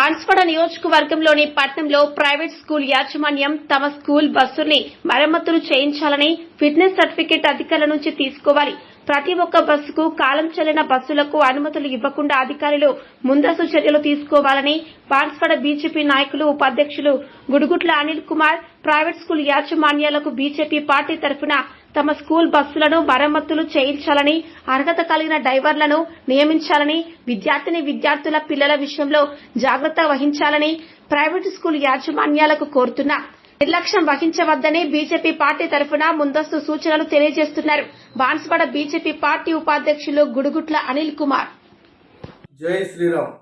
బాన్స్వాడ నియోజకవర్గంలోని పట్నంలో private school యాజమాన్యం తమ స్కూల్ బస్సుల్ని మరమ్మతులు చేయించాలని ఫిట్నెస్ సర్టిఫికెట్ అధికారుల నుంచి తీసుకోవాలి. ప్రతి ఒక్క బస్సుకు కాలం చెల్లిన బస్సులకు అనుమతులు ఇవ్వకుండా అధికారులు ముందస్తు చర్యలు తీసుకోవాలని బాన్స్వాడ బీజేపీ నాయకులు ఉపాధ్యక్షులు గుడుగుట్ల అనిల్ కుమార్ ప్రైవేట్ స్కూల్ యాజమాన్యాలకు బీజేపీ పార్టీ తరఫున తమ స్కూల్ బస్సులను మరమ్మతులు చేయించాలని అర్హత కలిగిన డ్రైవర్లను నియమించాలని విద్యార్థిని విద్యార్థుల పిల్లల విషయంలో జాగ్రత్త వహించాలని ప్రైవేటు స్కూల్ యాజమాన్యాలకు కోరుతున్నా. నిర్లక్ష్యం వహించవద్దని బీజేపీ పార్టీ తరఫున ముందస్తు సూచనలు తెలియజేస్తున్నారు. బాన్స్వాడ బీజేపీ పార్టీ ఉపాధ్యక్షులు గుడుగుట్ల అనిల్ కుమార్. జై శ్రీరామ్.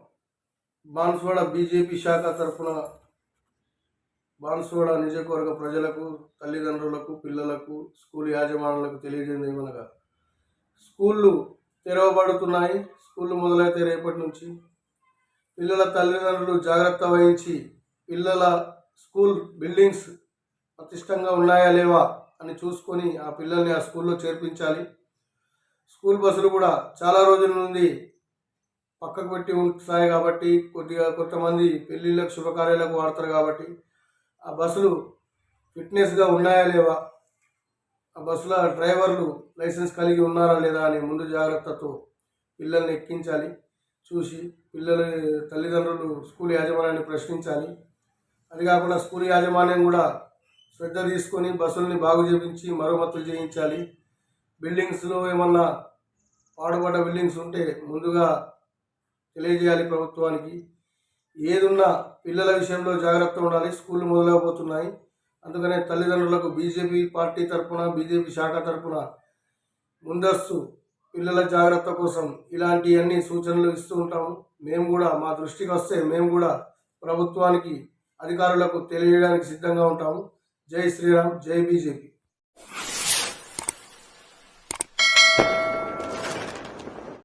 బాన్స్వాడ బీజేపీ శాఖ తరఫున బాన్సువాడ నియోజకవర్గ ప్రజలకు తల్లిదండ్రులకు పిల్లలకు స్కూల్ యాజమానులకు తెలియజేయడం ఏమనగా స్కూళ్ళు తెరవబడుతున్నాయి. స్కూళ్ళు మొదలైతే రేపటి నుంచి. పిల్లల తల్లిదండ్రులు జాగ్రత్త వహించి పిల్లల స్కూల్ బిల్డింగ్స్ పటిష్టంగా ఉన్నాయా లేవా అని చూసుకొని ఆ పిల్లల్ని ఆ స్కూల్లో చేర్పించాలి. స్కూల్ బస్సులు కూడా చాలా రోజుల నుండి పక్కకు పెట్టి ఉంటాయి కాబట్టి కొద్దిగా కొంతమంది పెళ్ళిళ్ళకు శుభకార్యాలకు వాడతారు కాబట్టి ఆ బస్సులు ఫిట్నెస్గా ఉన్నాయా లేవా? ఆ బస్సుల డ్రైవర్లు లైసెన్స్ కలిగి ఉన్నారా లేదా అని ముందు జాగ్రత్తతో పిల్లల్ని ఎక్కించాలి. చూసి పిల్లల తల్లిదండ్రులు స్కూల్ యాజమాన్యాన్ని ప్రశ్నించాలి. అది కాకుండా స్కూల్ యాజమాన్యం కూడా శ్రద్ధ తీసుకొని బస్సుల్ని బాగు చేయించి మరమ్మతులు చేయించాలి. బిల్డింగ్స్లో ఏమన్నా పాడుపడ్డ బిల్డింగ్స్ ఉంటే ముందుగా తెలియజేయాలి ప్రభుత్వానికి. ఏదున్నా పిల్లల విషయంలో జాగ్రత్త ఉండాలి. స్కూళ్ళు మొదలవబోతున్నాయి. అందుకనే తల్లిదండ్రులకు బీజేపీ పార్టీ తరఫున బీజేపీ శాఖ తరఫున ముందస్తు పిల్లల జాగ్రత్త కోసం ఇలాంటి అన్ని సూచనలు ఇస్తూ ఉంటాము. మేము కూడా మా దృష్టికి వస్తే మేము కూడా ప్రభుత్వానికి అధికారులకు తెలియడానికి సిద్ధంగా ఉంటాము. జై శ్రీరామ్ జై బీజేపీ.